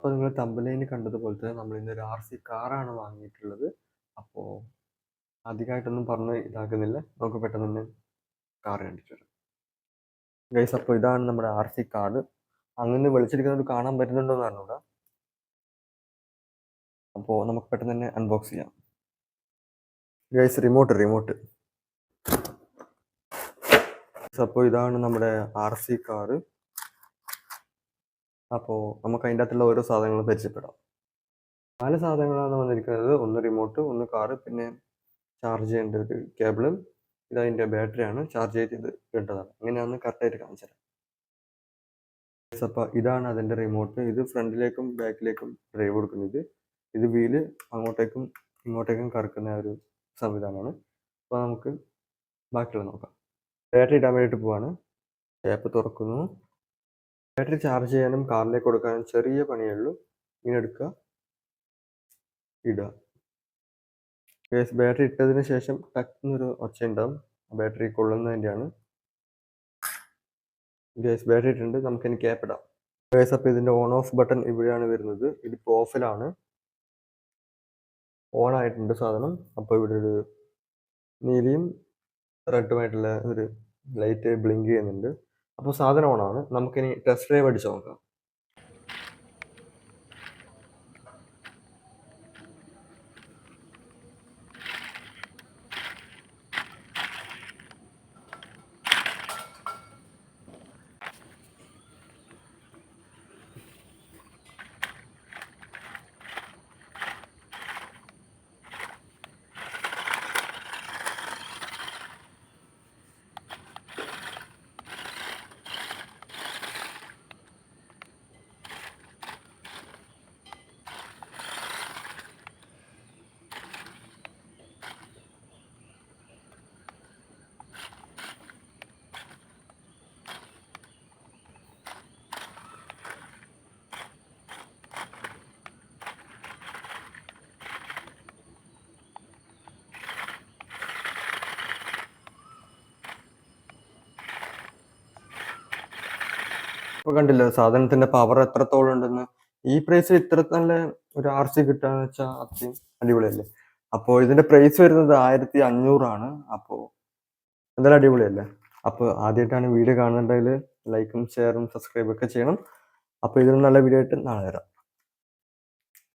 അപ്പോൾ നിങ്ങൾ തമ്പലൈന് കണ്ടതുപോലെ തന്നെ നമ്മൾ ഇന്നൊരു ആർ സി കാറാണ് വാങ്ങിയിട്ടുള്ളത്. അപ്പോൾ അധികമായിട്ടൊന്നും പറഞ്ഞ് ഇതാക്കുന്നില്ല. നമുക്ക് പെട്ടെന്ന് തന്നെ കാർ കണ്ടിട്ട് വരാം. ഗൈസ് അപ്പോൾ ഇതാണ് നമ്മുടെ ആർ സി കാർഡ്. അങ്ങനെ വിളിച്ചിരിക്കുന്നത് കാണാൻ പറ്റുന്നുണ്ടോ എന്ന് അറിഞ്ഞൂടാ അപ്പോൾ നമുക്ക് പെട്ടെന്ന് തന്നെ അൺബോക്സ് ചെയ്യാം. ഗൈസ് റിമോട്ട് റിമോട്ട് അപ്പോൾ ഇതാണ് നമ്മുടെ ആർ സി കാറ് അപ്പോൾ നമുക്ക് അതിന്റെ അകത്തുള്ള ഓരോ സാധനങ്ങളും പരിചയപ്പെടാം. നാല് സാധനങ്ങളാണ് വന്നിരിക്കുന്നത്. ഒന്ന് റിമോട്ട് ഒന്ന് കാറ് പിന്നെ ചാർജ് ചെയ്യേണ്ട ഒരു കേബിളും ഇത് അതിന്റെ ബാറ്ററിയാണ് ചാർജ് ചെയ്ത് ഇടേണ്ടതാണ്. അങ്ങനെയാണ് കറക്റ്റായിട്ട് കാണിച്ചു തരാം. അപ്പോൾ ഇതാണ് അതിന്റെ റിമോട്ട് ഇത് ഫ്രണ്ടിലേക്കും ബാക്കിലേക്കും ഡ്രൈവ് കൊടുക്കുന്നത്. ഇത് വീൽ അങ്ങോട്ടേക്കും ഇങ്ങോട്ടേക്കും കറക്കുന്ന ഒരു സംവിധാനമാണ്. അപ്പോൾ നമുക്ക് ബാക്കിയുള്ള നോക്കാം. ബാറ്ററി ഇടാൻ വേണ്ടിയിട്ട് പോവാണ്. ടാപ്പ് തുറക്കുന്നു. ബാറ്ററി ചാർജ് ചെയ്യാനും കാറിലേക്ക് കൊടുക്കാനും ചെറിയ പണിയേ ഉള്ളൂ ഇങ്ങനെ എടുക്കുക. ഇടുക. ബാറ്ററി ഇട്ടതിന് ശേഷം ടക്ക് എന്നൊരു ഒച്ച ഉണ്ടാവും. ബാറ്ററി കൊള്ളുന്നതിന്റെയാണ് ഗേസ് ബാറ്ററി ഇട്ടിട്ടുണ്ട്. നമുക്ക് ഇനി ക്യാപ്പ് ഇടാം. ഗേസ് അപ്പോൾ ഇതിന്റെ ഓൺ ഓഫ് ബട്ടൺ ഇവിടെയാണ് വരുന്നത്. ഇതിപ്പോൾ ഓഫിലാണ് ഓൺ ആയിട്ടുണ്ട് സാധനം. അപ്പോൾ ഇവിടെ ഒരു നീലിയും റെഡുമായിട്ടുള്ള ഒരു ലൈറ്റ് ബ്ലിങ്ക് ചെയ്യുന്നുണ്ട്. അപ്പോൾ സാധനം ഓണാണ്. നമുക്കിനി ടെസ്റ്റ് ഡ്രൈവ് അടിച്ച് നോക്കാം. ഇപ്പോൾ കണ്ടില്ലേ സാധനത്തിന്റെ പവർ എത്രത്തോളം ഉണ്ടെന്ന്. ഈ പ്രൈസിൽ ഇത്ര നല്ല ഒരു ആർ സി കിട്ടാന്ന് വെച്ചാൽ അത്രയും അടിപൊളിയല്ലേ? അപ്പോൾ ഇതിന്റെ പ്രൈസ് വരുന്നത് ആയിരത്തി അഞ്ഞൂറാണ് അപ്പോൾ എന്തായാലും അടിപൊളിയല്ലേ? അപ്പോൾ ആദ്യമായിട്ടാണ് വീഡിയോ കാണുന്നുണ്ടെങ്കിൽ ലൈക്കും ഷെയറും സബ്സ്ക്രൈബും ഒക്കെ ചെയ്യണം. അപ്പോൾ ഇതിനും നല്ല വീഡിയോ ആയിട്ട് നാളെ വരാം.